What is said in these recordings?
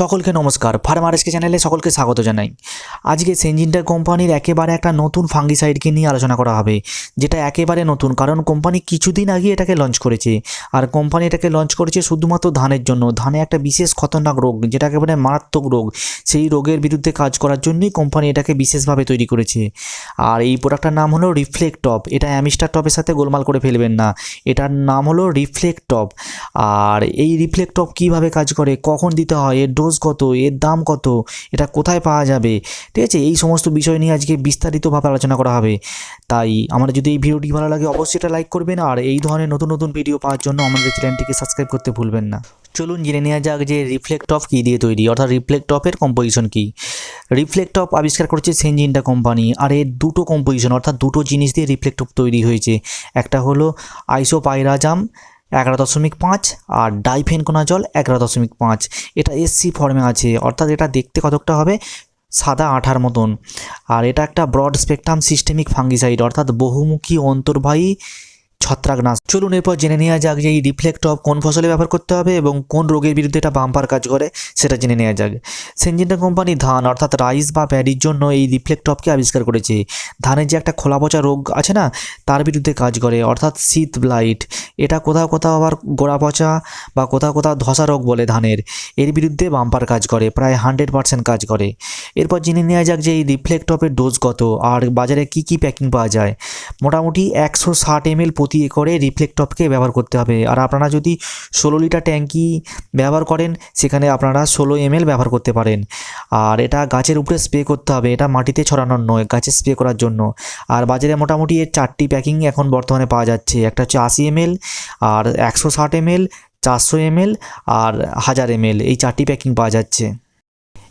সকলকে নমস্কার। ফার্মারেসকে চ্যানেলে সকলকে স্বাগত জানাই। আজকে সেনজিনটা কোম্পানির একেবারে একটা নতুন ফাঙ্গিসাইডকে নিয়ে আলোচনা করা হবে, যেটা একেবারে নতুন, কারণ কোম্পানি কিছুদিন আগে এটাকে লঞ্চ করেছে। আর কোম্পানি এটাকে লঞ্চ করেছে শুধুমাত্র ধানের জন্য। ধানে একটা বিশেষ খতরনাক রোগ যেটা একেবারে মারাত্মক রোগ। সেই রোগের বিরুদ্ধে কাজ করার জন্যই কোম্পানি এটাকে বিশেষভাবে তৈরি করেছে। আর এই প্রোডাক্টটার নাম হলো রিফ্লেক্ট টপ এটা অ্যামিস্টার টপের সাথে গোলমাল করে ফেলবেন না। এটার নাম হলো রিফ্লেক্ট টপ আর এই রিফ্লেক্ট টপ কীভাবে কাজ করে, কখন দিতে হয়, এর ডোজ কত, এর দাম কত, এটা কোথায় পাওয়া যাবে? ঠিক আছে, এই সমস্ত বিষয় নিয়ে আজকে বিস্তারিতভাবে আলোচনা করা হবে। তাই আমার যদি এই ভিডিওটি ভালো লাগে, অবশ্যই এটা লাইক করবেন আর এই ধরনের নতুন নতুন ভিডিও পাওয়ার জন্য আমাদের চ্যানেলটিকে সাবস্ক্রাইব করতে ভুলবেন না। চলুন জেনে নেওয়া যাক যে রিফ্লেক্ট অফ কী দিয়ে তৈরি, অর্থাৎ রিফ্লেক্ট অফের কম্পোজিশন কী? রিফ্লেক্ট অফ আবিষ্কার করেছে সেনজিনটা কোম্পানি আর এর দুটো কম্পোজিশন অর্থাৎ দুটো জিনিস দিয়ে রিফ্লেক্ট অফ তৈরি হয়েছে। একটা হলো আইসোপাইরাজাম এগারো দশমিক পাঁচ আর ডাইফেনকোনা জল এগারো দশমিক পাঁচ। এটা এসসি ফর্মে আছে, অর্থাৎ এটা দেখতে কতকটা হবে? সাদা আঠার মতন। আর এটা একটা ব্রড স্পেকট্রাম সিস্টেমিক ফাঙ্গিসাইড অর্থাৎ বহুমুখী অন্তর্বাহী ছত্রাকনাশ চলুন এরপর জেনে নেওয়া যাক যে এই রিফ্লেক্ট অফ কোন ফসলে ব্যবহার করতে হবে এবং কোন রোগের বিরুদ্ধে এটা বাম্পার কাজ করে, সেটা জেনে নেওয়া যাক। সেনজিনটা কোম্পানি ধান, অর্থাৎ রাইস বা প্যাডির জন্য এই রিফ্লেক্ট অফকে আবিষ্কার করেছে। ধানের যে একটা খোলা পচা রোগ আছে না, তার বিরুদ্ধে কাজ করে, অর্থাৎ শীত ব্লাইট এটা কোথাও কোথাও আবার গোড়া পচা বা কোথাও কোথাও ধসা রোগ বলে ধানের। এর বিরুদ্ধে বাম্পার কাজ করে, প্রায় হান্ড্রেড পার্সেন্ট কাজ করে। এরপর জেনে নেওয়া যাক যে এই রিফ্লেক্ট অফের ডোজ কত, আর বাজারে কি কি প্যাকিং পাওয়া যায়। মোটামুটি একশো ষাট এমএল প্রতি একরে রিফ্লেক্টপকে ব্যবহার করতে হবে। আর আপনারা যদি ষোলো লিটার ট্যাঙ্কি ব্যবহার করেন, সেখানে আপনারা ষোলো এমএল ব্যবহার করতে পারেন। আর এটা গাছের উপরে স্প্রে করতে হবে, এটা মাটিতে ছড়ানোর নয়, গাছে স্প্রে করার জন্য। আর বাজারে মোটামুটি এর চারটি প্যাকিং এখন বর্তমানে পাওয়া যাচ্ছে। একটা হচ্ছে আশি এমএল আর একশো ষাট এমএল চারশো এমএল আর হাজার এমএল এই চারটি প্যাকিং পাওয়া যাচ্ছে।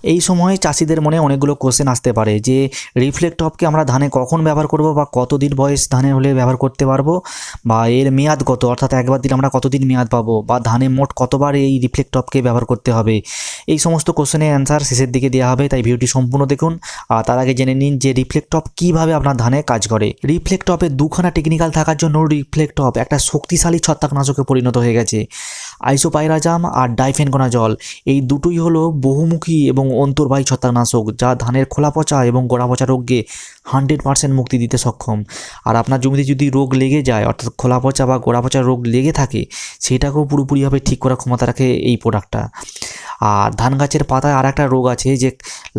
এই সময় চাষিদের মনে অনেকগুলো কোশ্চেন আসতে পারে যে রিফ্লেক্ট টপকে আমরা ধানে কখন ব্যবহার করব বা কতদিন বয়স ধানে হলে ব্যবহার করতে পারব? বা এর মেয়াদ কত? অর্থাৎ একবার দিলে আমরা কতদিন মেয়াদ পাবো? বা ধানে মোট কতবার এই রিফ্লেক্ট টপকে ব্যবহার করতে হবে? এই সমস্ত কোশ্চেনের অ্যান্সার শেষের দিকে দেওয়া হবে, তাই ভিডিওটি সম্পূর্ণ দেখুন। আর তার আগে জেনে নিন যে রিফ্লেক্ট টপ কীভাবে আপনার ধানে কাজ করে। রিফ্লেক্ট টপের দুখানা টেকনিক্যাল থাকার জন্য রিফ্লেক্ট টপ একটা শক্তিশালী ছত্রাকনাশকে পরিণত হয়ে গেছে। আইসোপাইরাজাম আর ডাইফেনকোনা জল এই দুটোই হলো বহুমুখী এবং অন্তর্বাহী ছত্রাকনাশক, যা ধানের খোলা পচা এবং গোড়া পচা রোগকে হান্ড্রেড পার্সেন্ট মুক্তি দিতে সক্ষম। আর আপনার জমিতে যদি রোগ লেগে যায়, অর্থাৎ খোলা পচা বা গোড়া পচা রোগ লেগে থাকে, সেটাকেও পুরোপুরিভাবে ঠিক করার ক্ষমতা রাখে এই প্রোডাক্টটা আর ধান গাছের পাতায় আর একটা রোগ আছে যে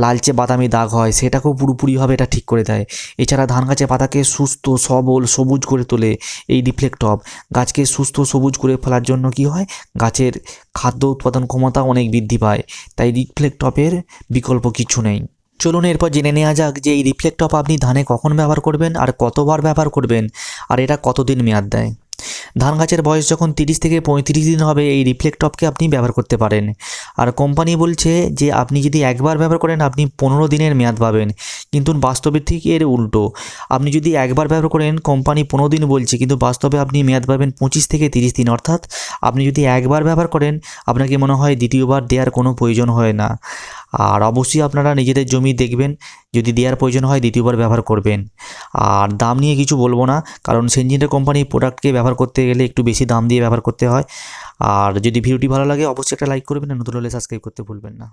লালচে বাদামি দাগ হয় সেটাকেও পুরোপুরিভাবে এটা ঠিক করে দেয়। এছাড়া ধান গাছের পাতাকে সুস্থ, সবল, সবুজ করে তোলে এই রিফ্লেক্টপ গাছকে সুস্থ, সবুজ করে ফেলার জন্য কি হয়? গাছের খাদ্য উৎপাদন ক্ষমতা অনেক বৃদ্ধি পায়, তাই রিফ্লেক্টপের বিকল্প কিছু নেই। চলুন এরপর জেনে নেওয়া যাক যে এই রিফ্লেক্টপ আপনি ধানে কখন ব্যবহার করবেন আর কতবার ব্যবহার করবেন, আর এটা কতদিন মেয়াদ দেয়? ধান গাছের বয়স যখন তিরিশ থেকে পঁয়ত্রিশ দিন হবে, এই রিফ্লেক্টপকে আপনি ব্যবহার করতে পারেন। আর কোম্পানি বলছে যে, আপনি যদি একবার ব্যবহার করেন, আপনি পনেরো দিনের মেয়াদ পাবেন। কিন্তু বাস্তবের ঠিক এর উল্টো। আপনি যদি একবার ব্যবহার করেন কোম্পানি পনেরো দিন বলছে, কিন্তু বাস্তবে আপনি মেয়াদ পাবেন পঁচিশ থেকে তিরিশ দিন। অর্থাৎ, আপনি যদি একবার ব্যবহার করেন, আপনাকে মনে হয় দ্বিতীয়বার দেওয়ার কোনো প্রয়োজন হয় না। আর অবশ্যই আপনারা নিজেদের জমি দেখবেন, যদি দেওয়ার প্রয়োজন হয় দ্বিতীয়বার ব্যবহার করবেন। আর দাম নিয়ে কিছু বলব না, কারণ সেনজিনের কোম্পানির প্রোডাক্টকে ব্যবহার করতে গেলে একটু বেশি দাম দিয়ে ব্যবহার করতে হয়। আর যদি ভিডিওটি ভালো লাগে, অবশ্যই একটা লাইক করবেন নতুন হলে সাবস্ক্রাইব করতে ভুলবেন না।